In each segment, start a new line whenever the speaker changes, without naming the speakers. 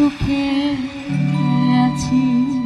সুখে আছি।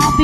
হবে